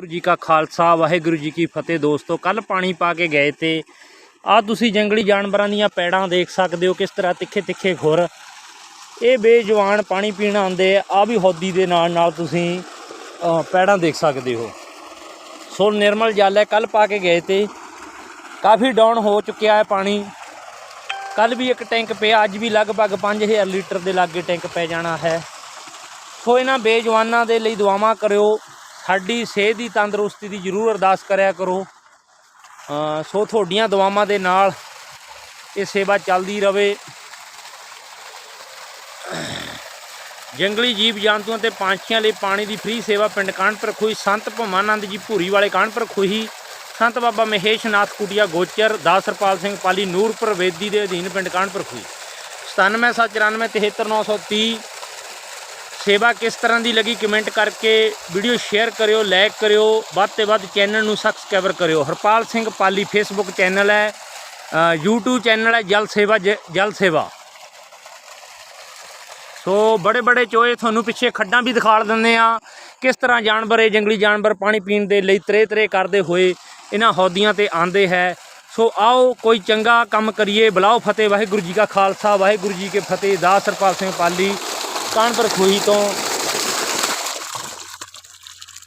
ਵਾਹਿਗੁਰੂ ਜੀ ਕਾ ਖਾਲਸਾ, ਵਾਹਿਗੁਰੂ ਜੀ ਕੀ ਫਤਿਹ ਦੋਸਤੋ। ਕੱਲ ਪਾਣੀ ਪਾ ਕੇ ਗਏ ਤੇ ਆ ਤੁਸੀਂ ਜੰਗਲੀ ਜਾਨਵਰਾਂ ਦੀਆਂ ਪੈੜਾਂ ਦੇਖ ਸਕਦੇ ਹੋ ਕਿਸ ਤਰ੍ਹਾਂ ਤਿੱਖੇ ਤਿੱਖੇ ਖੁਰ। ਇਹ ਬੇਜਵਾਨ ਪਾਣੀ ਪੀਣ ਆਉਂਦੇ ਆ ਵੀ ਹੌਦੀ ਦੇ ਨਾਲ ਨਾਲ ਤੁਸੀਂ ਪੈੜਾਂ ਦੇਖ ਸਕਦੇ ਹੋ। ਸੋ ਨਿਰਮਲ ਜਲ ਹੈ ਕੱਲ ਪਾ ਕੇ ਗਏ ਤੇ ਕਾਫੀ ਡਾਊਨ ਹੋ ਚੁੱਕਿਆ ਹੈ ਪਾਣੀ। ਕੱਲ ਵੀ ਇੱਕ ਟੈਂਕ ਪਿਆ, ਅੱਜ ਵੀ ਲਗਭਗ 5000 ਲੀਟਰ ਦੇ ਲਾਗੇ ਟੈਂਕ ਪੈ ਜਾਣਾ ਹੈ। ਸੋ ਇਹਨਾਂ ਬੇਜਵਾਨਾਂ ਦੇ ਲਈ ਦੁਆਵਾਂ ਕਰਿਓ। ਸਾਡੀ ਸਿਹਤ ਦੀ ਤੰਦਰੁਸਤੀ ਦੀ ਜ਼ਰੂਰ ਅਰਦਾਸ ਕਰਿਆ ਕਰੋ। ਸੋ ਤੁਹਾਡੀਆਂ ਦੁਆਵਾਂ ਦੇ ਨਾਲ ਇਹ ਸੇਵਾ ਚੱਲਦੀ ਰਵੇ। ਜੰਗਲੀ ਜੀਵ ਜੰਤੂਆਂ ਤੇ ਪੰਛੀਆਂ ਲਈ ਪਾਣੀ ਦੀ ਫ੍ਰੀ ਸੇਵਾ ਪਿੰਡ ਕਾਨਪੁਰ ਖੂਹੀ, ਸੰਤ ਭਮਾਨੰਦ ਜੀ ਭੂਰੀ ਵਾਲੇ ਕਾਨਪੁਰ ਖੂਹੀ, ਸੰਤ ਬਾਬਾ ਮਹੇਸ਼ ਨਾਥ ਕੁਟੀਆ ਗੋਚਰ, ਦਾਸ ਸਿੰਘ ਪਾਲੀ ਨੂਰਪੁਰ ਵੇਦੀ ਦੇ ਅਧੀਨ ਪਿੰਡ ਕਾਨਪੁਰ ਖੂਹੀ। 9794973930 ਸੇਵਾ ਕਿਸ ਤਰ੍ਹਾਂ ਦੀ ਲੱਗੀ ਕਮੈਂਟ ਕਰਕੇ ਵੀਡੀਓ ਸ਼ੇਅਰ ਕਰਿਓ ਲਾਈਕ ਕਰਿਓ ਵੱਧ ਤੇ ਵੱਧ ਚੈਨਲ ਨੂੰ ਸਬਸਕ੍ਰਾਈਬ ਕਰਿਓ। ਹਰਪਾਲ ਸਿੰਘ ਪਾਲੀ ਫੇਸਬੁੱਕ ਚੈਨਲ ਹੈ ਅ, YouTube ਚੈਨਲ ਹੈ ਜਲ ਸੇਵਾ ਜ- ਜਲ ਸੇਵਾ। ਸੋ ਬੜੇ ਬੜੇ ਚੋਏ ਤੁਹਾਨੂੰ ਪਿੱਛੇ ਖੱਡਾਂ ਵੀ ਦਿਖਾ ਦਿੰਦੇ ਆ ਕਿਸ ਤਰ੍ਹਾਂ ਜਾਨਵਰ ਇਹ ਜੰਗਲੀ ਜਾਨਵਰ ਪਾਣੀ ਪੀਣ ਦੇ ਲਈ ਤਰੇ ਤਰੇ ਕਰਦੇ ਹੋਏ ਇਹਨਾਂ ਹੌਦੀਆਂ ਤੇ ਆਂਦੇ ਹੈ। ਸੋ ਆਓ ਕੋਈ ਚੰਗਾ ਕੰਮ ਕਰੀਏ। ਬੁਲਾਓ ਫਤਿਹ ਵਾਹਿਗੁਰੂ ਜੀ ਕਾ ਖਾਲਸਾ ਵਾਹਿਗੁਰੂ ਜੀ ਕੀ ਫਤਿਹ। ਦਾਸ ਸਰਪਾਲ ਸਿੰਘ ਪਾਲੀ ਕਾਨਪੁਰ ਖੂਹੀ ਤੋਂ